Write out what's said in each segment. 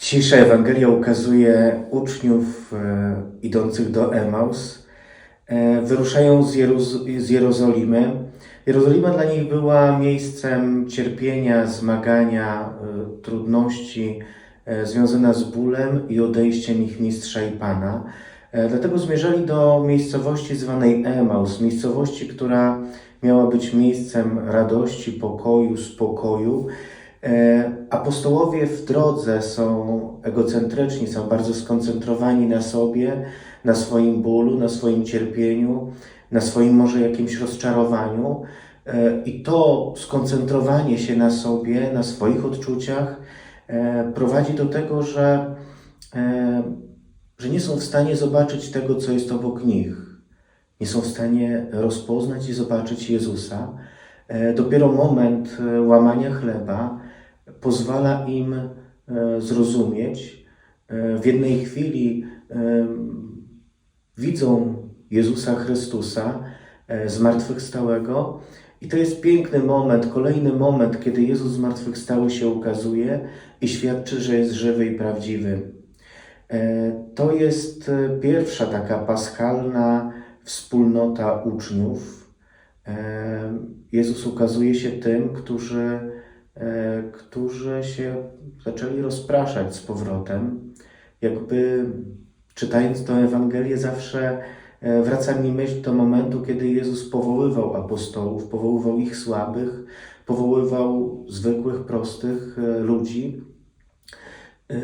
Dzisiejsza Ewangelia ukazuje uczniów e, idących do Emaus. E, wyruszają z, Jeroz- z Jerozolimy. Jerozolima dla nich była miejscem cierpienia, zmagania, e, trudności, e, związana z bólem i odejściem ich mistrza i pana. E, dlatego zmierzali do miejscowości zwanej Emaus, miejscowości, która miała być miejscem radości, pokoju, spokoju. E, Apostołowie w drodze są egocentryczni, są bardzo skoncentrowani na sobie, na swoim bólu, na swoim cierpieniu, na swoim może jakimś rozczarowaniu. E, I to skoncentrowanie się na sobie, na swoich odczuciach e, prowadzi do tego, że, że nie są w stanie zobaczyć tego, co jest obok nich. Nie są w stanie rozpoznać i zobaczyć Jezusa. Dopiero moment łamania chleba pozwala im e, zrozumieć. E, W jednej chwili e, widzą Jezusa Chrystusa zmartwychwstałego i to jest piękny moment, kolejny moment, kiedy Jezus zmartwychwstały się ukazuje i świadczy, że jest żywy i prawdziwy. To jest pierwsza taka paschalna wspólnota uczniów. Jezus ukazuje się tym, którzy, którzy się zaczęli rozpraszać z powrotem. Jakby czytając tę Ewangelię, zawsze e, wraca mi myśl do momentu, kiedy Jezus powoływał apostołów, powoływał ich słabych, powoływał zwykłych, prostych e, ludzi. E,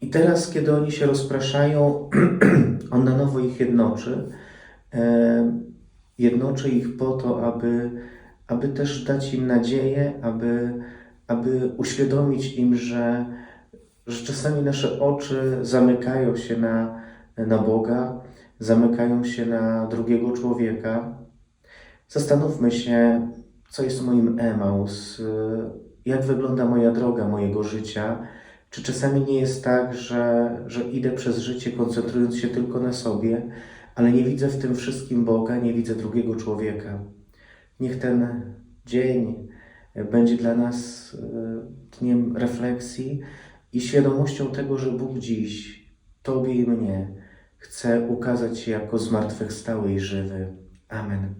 I teraz, kiedy oni się rozpraszają, On na nowo ich jednoczy. E, Jednoczy ich po to, aby, aby też dać im nadzieję, aby, aby uświadomić im, że, że czasami nasze oczy zamykają się na, na Boga, zamykają się na drugiego człowieka. Zastanówmy się, co jest moim Emaus, jak wygląda moja droga mojego życia. Czy czasami nie jest tak, że, że idę przez życie koncentrując się tylko na sobie, ale nie widzę w tym wszystkim Boga, nie widzę drugiego człowieka. Niech ten dzień będzie dla nas y, dniem refleksji i świadomością tego, że Bóg dziś Tobie i mnie chce ukazać się jako zmartwychwstały i żywy. Amen.